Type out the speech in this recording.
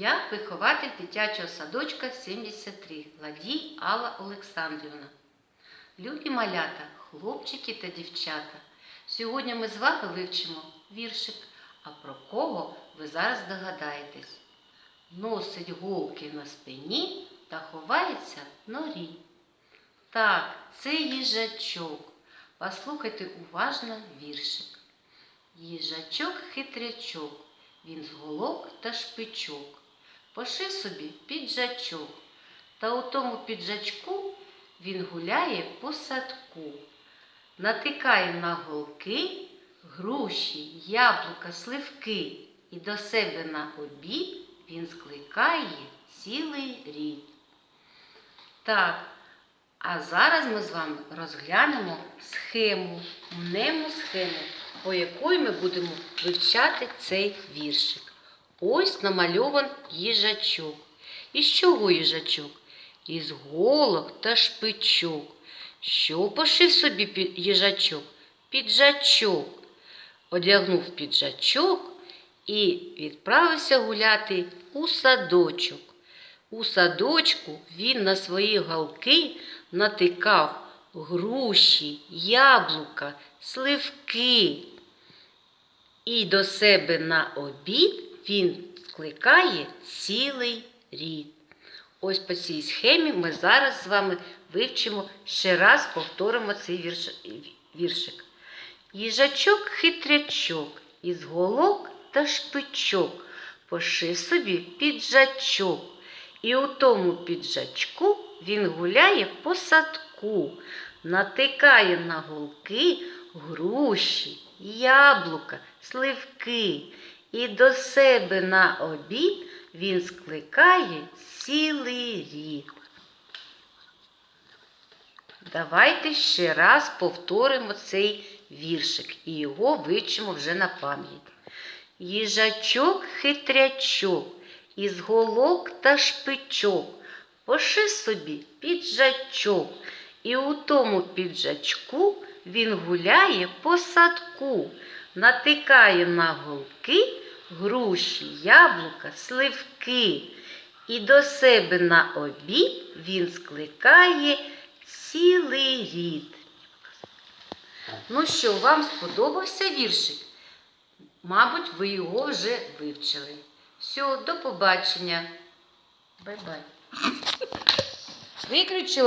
Я вихователь дитячого садочка 73 Ладій Алла Олександрівна. Любі малята, хлопчики та дівчата. Сьогодні ми з вами вивчимо віршик. А про кого ви зараз догадаєтесь? Носить голки на спині та ховається норі. Так, це їжачок. Послухайте уважно віршик. Їжачок хитрячок, він з голок та шпичок. Пошив собі піджачок, та у тому піджачку він гуляє по садку, натикає на голки, груші, яблука, сливки, і до себе на обід він скликає цілий рід. Так, а зараз ми з вами розглянемо схему, мнему схему, по якої ми будемо вивчати цей віршик. Ось намальован їжачок. Із чого їжачок? Із голок та шпичок. Що пошив собі їжачок? Піджачок. Одягнув піджачок і відправився гуляти у садочок. У садочку він на свої галки натикав груші, яблука, сливки. І до себе на обід він скликає цілий рід. Ось по цій схемі ми зараз з вами вивчимо ще раз повторимо цей віршик. Їжачок хитрячок із голок та шпичок пошив собі піджачок. І у тому піджачку він гуляє по садку, натикає на голки груші, яблука, сливки. І до себе на обід він скликає цілий рік. Давайте ще раз повторимо цей віршик і його вивчимо вже на пам'ять. Їжачок хитрячок, із голок та шпичок, пошив собі піджачок, і у тому піджачку він гуляє по садку, натикає на голки груші, яблука, сливки. І до себе на обід він скликає цілий рід. Ну що, вам сподобався віршик? Мабуть, ви його вже вивчили. Все, до побачення. Бай-бай. Виключила.